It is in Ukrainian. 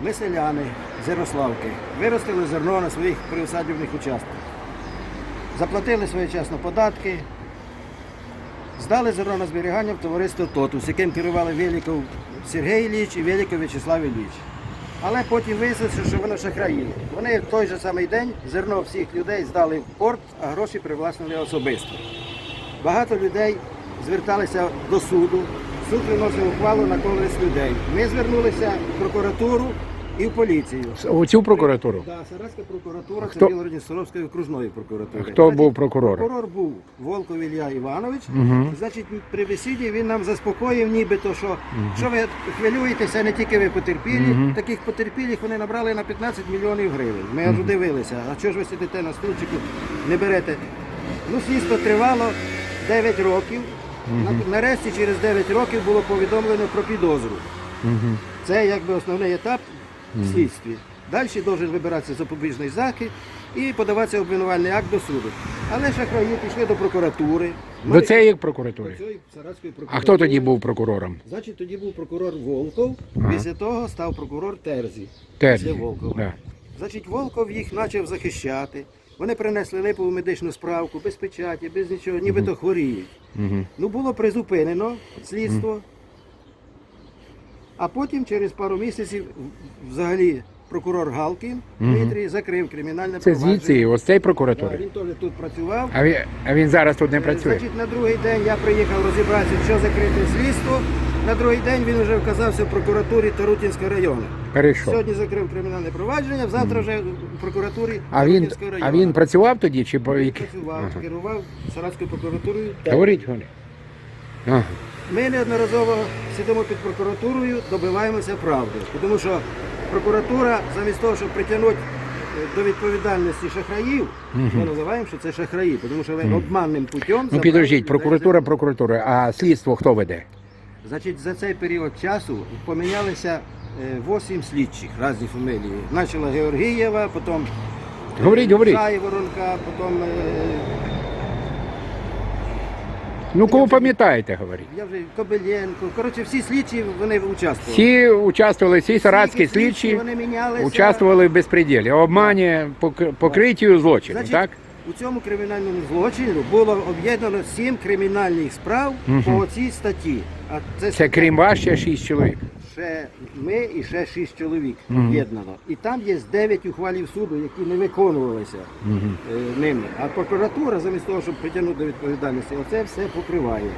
Ми селяни з Ярославки виростили зерно на своїх приусадівних участках. Заплатили своєчасно податки, здали зерно на зберігання в товариство Тотус, яким керували Великов Сергій Ілліч і Великов В'ячеслав Ілліч. Але потім виявилося, що вони шахраї. Вони в той же самий день зерно всіх людей здали в порт, а гроші привласнили особисто. Багато людей зверталися до суду. Суд виносив ухвалу на користь людей. Ми звернулися в прокуратуру і в поліцію. У цю прокуратуру. Так, Саратська прокуратура, Хто- це Білородністровської окружної прокуратури. Хто Значить, був прокурором? Прокурор був Волков Ілля Іванович. Мгм. Значить, при бесіді він нам заспокоїв, нібито, що, що ви хвилюєтеся, не тільки ви потерпілі. Мгм. Таких потерпілих вони набрали на 15 мільйонів гривень. Ми аж дивилися, а чого ж ви сидите на стульчику, не берете. Ну, слідство тривало 9 років. На- Нарешті через 9 років було повідомлено про підозру. Це якби основний етап в слідстві. Далі має вибиратися запобіжний захід і подаватися обвинувальний акт до суду. Але шахраї пішли до прокуратури. До цієї До прокуратури. цієї Саратської А прокуратури. хто тоді був прокурором? Значить, тоді був прокурор Волков, після того став прокурор Терзі. Терзі. Після Волкова. Да. Значить, Волков їх почав захищати. Вони принесли липову медичну справку, без печаті, без нічого, нібито хворіють. Мгм. Ну, було призупинено слідство. А потім, через пару місяців, взагалі, прокурор Галкін Дмитрій закрив кримінальне Це провадження. звідси, ось Да, прокуратури. він теж тут працював. А він, а він зараз тут не Е, працює. Значить, на другий день я приїхав розібратися, що закрите слідство. На другий день він вже вказався в прокуратурі Тарутінського району. Перейшов. Сьогодні закрив кримінальне провадження, завтра вже в прокуратурі А він, Тарутинського району. а він працював тоді чи по Він які? працював, Ага. керував Саратською прокуратурою. Говоріть, говоріть. Ага. Ми неодноразово сидимо під прокуратурою, добиваємося правди. Тому що прокуратура, замість того, щоб притягнути е, до відповідальності шахраїв, ми називаємо, що це шахраї, тому що ви обманним путем. Ну підождіть, прокуратура, прокуратура, а слідство хто веде? Значить, за цей період часу помінялися е, 8 слідчих різні фамілії. Почала Георгієва, потім Говоріть, говоріть. Жайворонка, потім е, Ну кого пам'ятаєте, говоріть. я вже Кобиленко. Коротше, всі слідчі вони участвували. Всі участвували, всі саратські слідчі, слідчі вони мінялися. участвували в безпреділі, обмані, покриттю злочину, так? У цьому кримінальному злочині було об'єднано сім кримінальних справ угу. по цій статті. А це, Це крім вас ще шість чоловік. ще ми і ще шість чоловік об'єднано. І там є дев'ять ухвалів суду, які не виконувалися угу. ними. А прокуратура, замість того, щоб притягнути до відповідальності, оце все покриває.